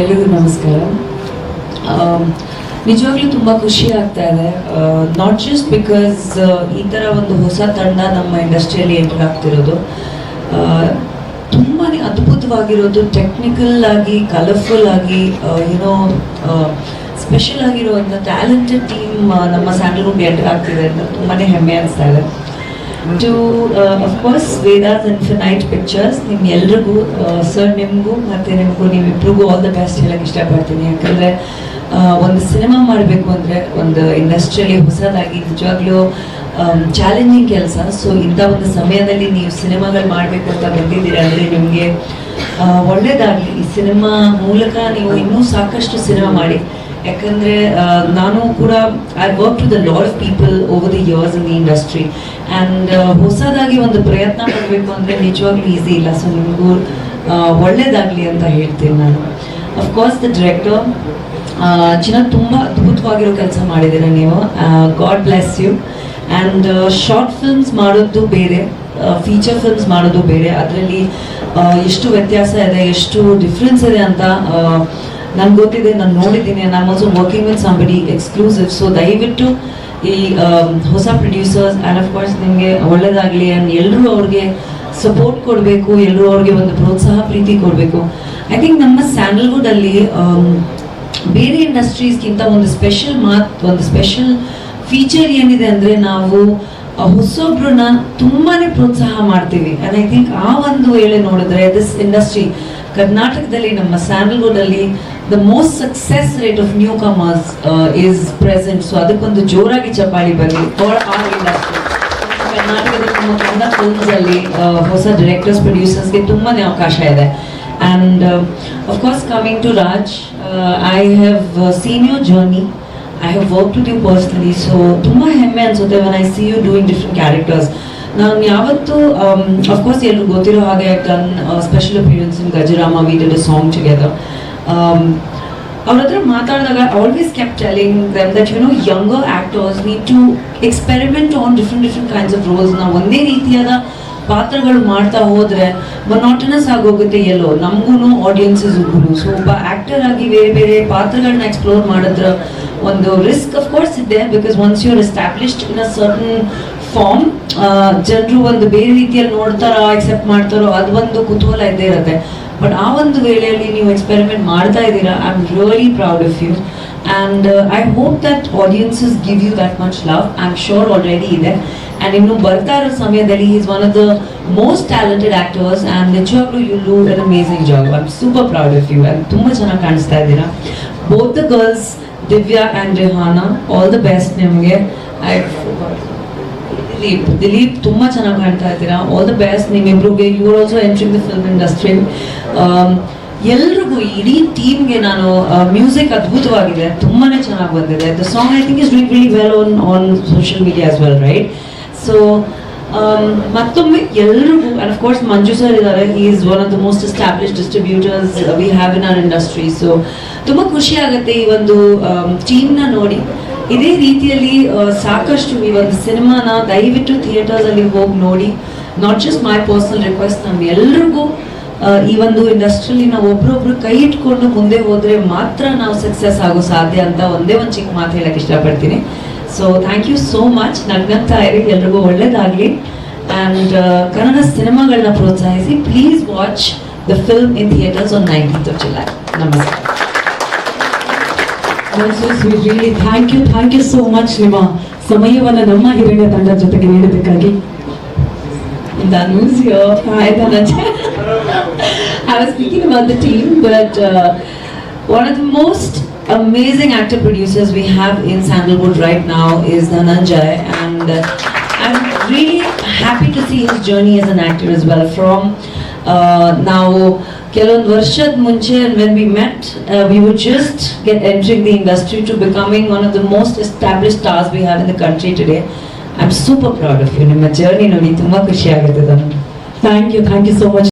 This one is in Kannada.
ಎಲ್ರಿಗೂ ನಮಸ್ಕಾರ. ನಿಜವಾಗ್ಲೂ ತುಂಬ ಖುಷಿ ಆಗ್ತಾ ಇದೆ. ನಾಟ್ ಜಸ್ಟ್ ಬಿಕಾಸ್ ಈ ಥರ ಒಂದು ಹೊಸ ತಂಡ ನಮ್ಮ ಇಂಡಸ್ಟ್ರಿಯಲ್ಲಿ ಎಂಟರ್ ಆಗ್ತಿರೋದು ತುಂಬಾ ಅದ್ಭುತವಾಗಿರೋದು ಟೆಕ್ನಿಕಲ್ ಆಗಿ ಕಲರ್ಫುಲ್ ಆಗಿ ಏನೋ ಸ್ಪೆಷಲ್ ಆಗಿರುವಂಥ ಟ್ಯಾಲೆಂಟೆಡ್ ಟೀಮ್ ನಮ್ಮ ಸ್ಯಾಂಡಲ್ವುಡ್ ಎಂಟರ್ ಆಗ್ತಿದೆ ಅಂತ ತುಂಬಾ ಹೆಮ್ಮೆ ಅನಿಸ್ತಾ ಇದೆ. To of course Vedas infinite pictures ನಿಮ್ಮ ಎಲ್ರಿಗೂ ಸರ್ ನಿಮಗೂ, ಮತ್ತು ನಿಮಗೂ ನೀವಿಬ್ರಿಗೂ ಆಲ್ ದ ಬೆಸ್ಟ್ ಹೇಳಕ್ಕೆ ಇಷ್ಟಪಡ್ತೀನಿ. ಯಾಕಂದರೆ ಒಂದು ಸಿನಿಮಾ ಮಾಡಬೇಕು ಅಂದರೆ ಒಂದು ಇಂಡಸ್ಟ್ರಿಯಲ್ಲಿ ಹೊಸದಾಗಿ ನಿಜವಾಗ್ಲೂ ಚಾಲೆಂಜಿಂಗ್ ಕೆಲಸ. ಸೊ ಇಂಥ ಒಂದು ಸಮಯದಲ್ಲಿ ನೀವು ಸಿನಿಮಾಗಳು ಮಾಡಬೇಕು ಅಂತ ಬಂದಿದ್ದೀರಾ ಅಂದರೆ ನಿಮಗೆ ಒಳ್ಳೆಯದಾಗಲಿ ಈ ಸಿನಿಮಾ ಮೂಲಕ ನೀವು ಇನ್ನೂ ಸಾಕಷ್ಟು ಸಿನಿಮಾ ಮಾಡಿ. ಯಾಕಂದರೆ ನಾನು ಕೂಡ I work to the lot of people over the years in the industry and ಹೊಸದಾಗಿ ಒಂದು ಪ್ರಯತ್ನ ಮಾಡಬೇಕು ಅಂದರೆ ನಿಜವಾಗ್ಲೂ ಈಸಿ ಇಲ್ಲ. ಸೊ ನಿಮಗೂ ಒಳ್ಳೇದಾಗಲಿ ಅಂತ ಹೇಳ್ತೀನಿ ನಾನು. ಅಫ್ಕೋರ್ಸ್ ದ ಡೈರೆಕ್ಟರ್ ಚಿನ್ನ ತುಂಬ ಅದ್ಭುತವಾಗಿರೋ ಕೆಲಸ ಮಾಡಿದ್ದೀರ ನೀವು. God bless you and short films ಮಾಡೋದು ಬೇರೆ ಫೀಚರ್ ಫಿಲ್ಮ್ಸ್ ಮಾಡೋದು ಬೇರೆ. ಅದರಲ್ಲಿ ಎಷ್ಟು ವ್ಯತ್ಯಾಸ ಇದೆ, ಎಷ್ಟು ಡಿಫ್ರೆನ್ಸ್ ಇದೆ ಅಂತ ನನ್ಗೆ ಗೊತ್ತಿದೆ, ನಾನು ನೋಡಿದ್ದೀನಿ. ನಾನು also working with somebody exclusive so ದಯವಿಟ್ಟು ಈ ಹೊಸ ಪ್ರೊಡ್ಯೂಸರ್ಸ್ ಆ್ಯಂಡ್ ಆಫ್ ಕೋರ್ಸ್ ನಿಮಗೆ ಒಳ್ಳೇದಾಗಲಿ. ಆ್ಯಂಡ್ ಎಲ್ಲರೂ ಅವ್ರಿಗೆ ಸಪೋರ್ಟ್ ಕೊಡಬೇಕು ಎಲ್ಲರೂ ಅವ್ರಿಗೆ ಒಂದು ಪ್ರೋತ್ಸಾಹ, ಪ್ರೀತಿ ಕೊಡಬೇಕು. ಐ ಥಿಂಕ್ ನಮ್ಮ ಸ್ಯಾಂಡಲ್ವುಡಲ್ಲಿ ಬೇರೆ ಇಂಡಸ್ಟ್ರೀಸ್ಗಿಂತ ಒಂದು ಸ್ಪೆಷಲ್ ಮಾತ್, ಒಂದು ಸ್ಪೆಷಲ್ ಫೀಚರ್ ಏನಿದೆ ಅಂದರೆ ನಾವು ಹೊಸೊಬ್ರನ್ನ ತುಂಬಾನೇ ಪ್ರೋತ್ಸಾಹ ಮಾಡ್ತೀವಿ. ಅಂಡ್ ಐ ಥಿಂಕ್ ಆ ಒಂದು ವೇಳೆ ನೋಡಿದ್ರೆ ದಿಸ್ ಇಂಡಸ್ಟ್ರಿ ಕರ್ನಾಟಕದಲ್ಲಿ ನಮ್ಮ ಸ್ಯಾಂಡಲ್ವುಡ್ ಅಲ್ಲಿ the most success rate of newcomers is present so ಅದಕ್ಕೊಂದು ಜೋರಾಗಿ ಚಪಾಳಿ ಬರಲಿ ಫಾರ್ ಕರ್ನಾಟಕದ ನಮ್ಮ ಕನ್ನಡ ಫಿಲ್ಮ್ಸ್ ಅಲ್ಲಿ ಹೊಸ ಡೈರೆಕ್ಟರ್ಸ್ ಪ್ರೊಡ್ಯೂಸರ್ಸ್ಗೆ ತುಂಬಾನೇ ಅವಕಾಶ ಇದೆ. And of course coming to Raj I have seen your journey I have work to you personally so ತುಂಬಾ ಹೆಮ್ಮೆ ಅನ್ಸುತ್ತೆ when I see you doing different characters ನಾನು ಯಾವತ್ತೂ ಅಫ್ಕೋರ್ಸ್ ಎಲ್ಲರೂ ಗೊತ್ತಿರೋ ಹಾಗೆ done special appearance in Gajarama we did a song together ಅವ್ರ ಹತ್ರ ಮಾತಾಡಿದಾಗ always kept telling them that you know younger actors need to experiment on different different kinds of roles ನಾವು ಒಂದೇ ರೀತಿಯಾದ ಪಾತ್ರಗಳು ಮಾಡ್ತಾ ಹೋದ್ರೆ ಮೊನಾಟನಸ್ ಆಗೋಗುತ್ತೆ ಎಲ್ಲೋ. ನಮಗೂ ಆಡಿಯನ್ಸಸ್ ಆಡಿಯನ್ಸಸ್ಗೂ ಸೊ ಒಬ್ಬ ಆಕ್ಟರ್ ಆಗಿ ಬೇರೆ ಬೇರೆ ಪಾತ್ರಗಳನ್ನ ಎಕ್ಸ್ಪ್ಲೋರ್ ಮಾಡಿದ್ರ ಒಂದು ರಿಸ್ಕ್ ಆಫ್ ಕೋರ್ಸ್ ಇದೆ because once you're established in a certain form ಜನರು ಒಂದು ಬೇರೆ ರೀತಿಯಲ್ಲಿ ನೋಡ್ತಾರೋ ಎಕ್ಸೆಪ್ಟ್ ಮಾಡ್ತಾರೋ, ಅದು ಒಂದು ಕುತೂಹಲ ಇದ್ದೇ ಇರುತ್ತೆ. ಬಟ್ ಆ ಒಂದು ವೇಳೆಯಲ್ಲಿ ನೀವು ಎಕ್ಸ್ಪೆರಿಮೆಂಟ್ ಮಾಡ್ತಾ ಇದ್ದೀರಾ I am really proud of you and I hope that audiences give you that much love I am sure already ಇದೆ ಆ್ಯಂಡ್ ಇನ್ನು ಬರ್ತಾ ಇರೋ ಸಮಯದಲ್ಲಿ is one of the most talented actors and ನಿಜವಾಗ್ಲೂ you'll an amazing job I am super proud of you and ತುಂಬ ಚೆನ್ನಾಗಿ ಕಾಣಿಸ್ತಾ ಇದ್ದೀರಾ. Both the girls Divya and Rehana all the best ನಿಮಗೆ. ಐ ದಿಲೀಪ್ ದಿಲೀಪ್ ತುಂಬಾ ಚೆನ್ನಾಗಿ ಕಾಣ್ತಾ ಇದ್ದೀರಾ? All the best ನಿಮ್ಮಿಬ್ರಿಗೆ are also entering the film industry ಎಲ್ರಿಗೂ ಇಡೀ ಟೀಮ್ಗೆ ನಾನು ಮ್ಯೂಸಿಕ್ ಅದ್ಭುತವಾಗಿದೆ. ತುಂಬಾನೇ ಚೆನ್ನಾಗಿ ಬಂದಿದೆ. The song I think is doing really well on on social media as well right so ಮತ್ತೊಮ್ಮೆ ಎಲ್ರಿಗೂ and of course Manju sir ಇದ್ದಾರೆ. He is one of the most establish distributors we have in our industry so ತುಂಬ ಖುಷಿ ಆಗುತ್ತೆ ಈ ಒಂದು ಟೀಮ್ನ ನೋಡಿ. ಇದೇ ರೀತಿಯಲ್ಲಿ ಸಾಕಷ್ಟು ಈ ಒಂದು ಸಿನಿಮಾನ ದಯವಿಟ್ಟು ಥಿಯೇಟರ್ಸ್ ಅಲ್ಲಿ ಹೋಗಿ ನೋಡಿ. Not just my personal request ನಮ್ಮ ಎಲ್ರಿಗೂ ಈ ಒಂದು ಇಂಡಸ್ಟ್ರಿಯಲ್ಲಿ ನಾವು ಒಬ್ರೊಬ್ರು ಕೈ ಇಟ್ಕೊಂಡು ಮುಂದೆ ಹೋದ್ರೆ ಮಾತ್ರ ನಾವು ಸಕ್ಸಸ್ ಆಗೋ ಸಾಧ್ಯ ಅಂತ ಒಂದೇ ಒಂದು ಚಿಕ್ಕ ಮಾತು ಹೇಳಕ್ ಇಷ್ಟಪಡ್ತೀನಿ. So thank you so much ನನ್ಗಂತ ಎಲ್ರಿಗೂ ಒಳ್ಳೇದಾಗ್ಲಿ. ಅಂಡ್ ಕನ್ನಡ ಸಿನಿಮಾಗಳನ್ನ ಪ್ರೋತ್ಸಾಹಿಸಿ please watch the film in theatres on nineteenth July ನಮಸ್ಕಾರ Thank you thank you so much ನಿಮ್ಮ ಸಮಯವನ್ನು ನಮ್ಮ ಹಿರಿಯ ತಂಡದ ಜೊತೆಗೆ ನೀಡೋದಕ್ಕಾಗಿ Danu's here. Hi, Dhananjay. I was speaking about the team, but uh, one of the most amazing actor producers we have in Sandalwood right now is Dhananjay, and uh, I'm really happy to see his journey as an actor as well. From uh, now, ಕೆಲವೊಂದು ವರ್ಷದ ಮುಂಚೆ when we met, uh, we would just get entering the industry to becoming one of the most established stars we have in the country today. I'm super proud of you. ನಿಮ್ಮ ಜರ್ನಿ ನೋಡಿ ತುಂಬಾ ಖುಷಿ ಆಗುತ್ತೆ ನನಗೆ thank you thank you so much